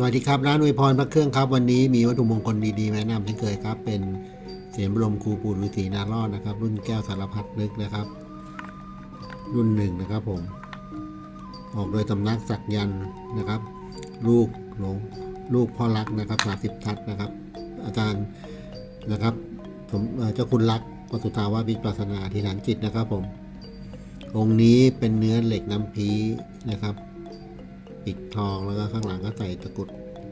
สวัสดีครับ ร้านอวยพรพระเครื่องครับ วันนี้มีวัตถุมงคลดีๆแนะนำเช่นเคยครับ เป็นเสียงบรมครูปู่ฤาษีนารอดนะครับ รุ่นแก้วสารพัดนึกนะครับ รุ่นหนึ่งนะครับผม ออกโดยสำนักสักยันนะครับ ลูกหลวงลูกพ่อรักนะครับสาสิบทัศนะครับ อาจารย์นะครับผมเจ้าคุณรักปสุทาวาวิปรัสนาอธิษฐานจิตนะครับผม องค์นี้เป็นเนื้อเหล็กน้ำพีนะครับ ปิดทองแล้วก็ข้างหลังก็ใส่ตะกรุด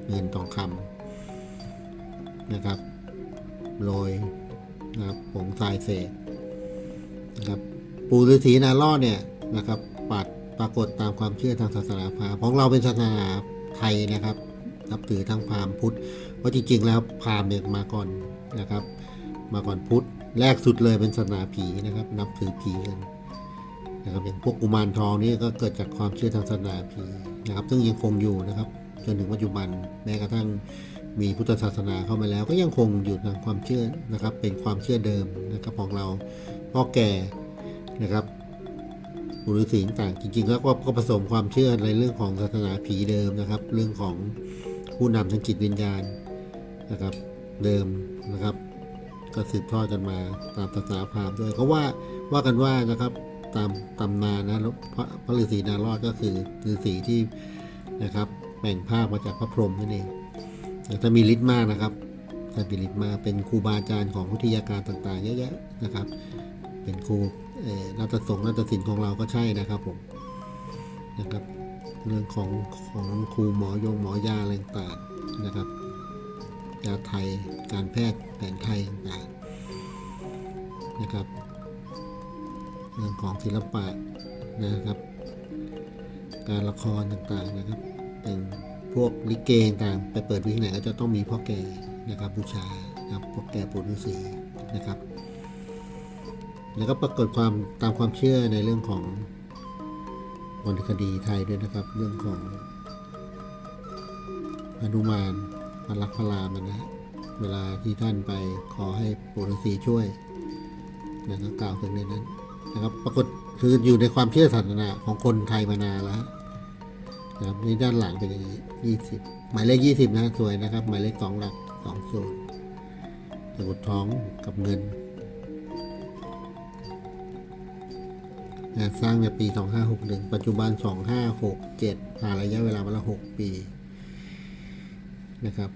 เงินทองคำนะครับโรยนะครับผงทรายเศษนะครับปู่ฤาษีนารอดเนี่ยนะครับปัดปรากฏตามความเชื่อทางศาสนาพราหมณ์ของเราเป็นศาสนาไทยนะครับนับถือทั้งพราหมณ์พุทธเพราะจริงๆแล้วพราหมณ์เนี่ยมาก่อนนะครับ มาก่อนพุทธแรกสุดเลยเป็นศาสนาผีนะครับ นับถือผีกัน นะครับอย่างพวกกุมารทองนี่ก็เกิดจากความเชื่อทางศาสนาผีนะครับ ซึ่งยังคงอยู่นะครับ จนถึงปัจจุบันแม้กระทั่งมีพุทธศาสนาเข้ามาแล้ว ก็ยังคงอยู่ทางความเชื่อนะครับ เป็นความเชื่อเดิมนะครับของเราพ่อแก่นะครับบุรุษสิงต่างจริงๆแล้วก็ก็ผสมความเชื่อในเรื่องของศาสนาผีเดิมนะครับ เรื่องของผู้นำทางจิตวิญญาณนะครับ เดิมนะครับ ก็สืบทอดกันมาตามศาสนาพราหมณ์ด้วยเขาว่าว่ากันว่านะครับ ตามตำนานนะพระพระฤาษีนารอดก็คือฤาษีที่นะครับแบ่งภาคมาจากพระพรหมนั่นเองถ้ามีฤทธิ์มากนะครับถ้ามีฤทธิ์มากเป็นครูบาอาจารย์ของวิทยาการต่างๆเยอะแยะนะครับ เป็นครูเอ่อนาฏสงฆ์นาฏศิลป์ของเราก็ใช่นะครับผมนะครับ เรื่องของของครูหมอยงหมอยาอะไรต่างๆนะครับยาไทยการแพทย์แผนไทยต่างๆนะครับ เรื่องของศิลปะนะครับ การละครต่างๆนะครับเป็นพวกลิเกต่างๆไปเปิดวิที่ไหนก็จะต้องมีพ่อแก่นะครับบูชานะครับพ่อแก่ปู่ฤาษีนะครับ แล้วก็ปรากฏความตามความเชื่อในเรื่องของวรรณคดีไทยด้วยนะครับ เรื่องของอนุมานพระลักพรามนะฮะเวลาที่ท่านไปขอให้ปู่ฤาษีช่วยนะก็กล่าวถึงในนั้น นะครับปรากฏคืออยู่ในความเชื่อศาสนาของคนไทยมานานแล้วนะครับนี่ด้านหลังเป็นอย่างนี้ยี่สิบหมายเลขยี่สิบนะสวยนะครับ หมายเลขสองหลักสองส่วนตะกุดท้องกับเงินงานสร้างในปี 2561 ปัจจุบัน 2567ผ่านระยะเวลามาล้ว6ปีนะครับ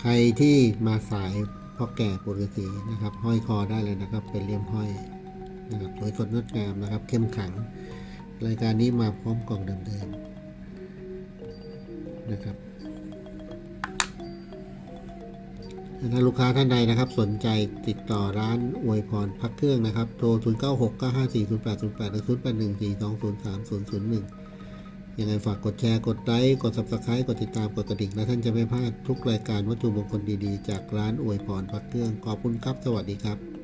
ใครที่มาสายพ่อแก่ปุรสีนะครับ ห้อยคอได้เลยนะครับ เป็นเลี่ยมห้อยนะครับสวยสดงดงามนะครับ เข้มขัง รายการนี้มาพร้อมกล่องเดิมๆนะครับถ้าลูกค้าท่านใดนะครับ สนใจติดต่อร้านอวยพรพักเครื่องนะครับ โทร 0 9 6 9 5 4 0 8 0 8หรือ0 8 1 4 2 0 3 0 0 1 ยังไงฝากกดแชร์กดไลค์กด subscribe กดติดตามกดกระดิ่งและท่านจะไม่พลาดทุกรายการวัตถุมงคลดีๆ จากร้านอวยพรพักเครื่องขอบคุณครับ สวัสดีครับ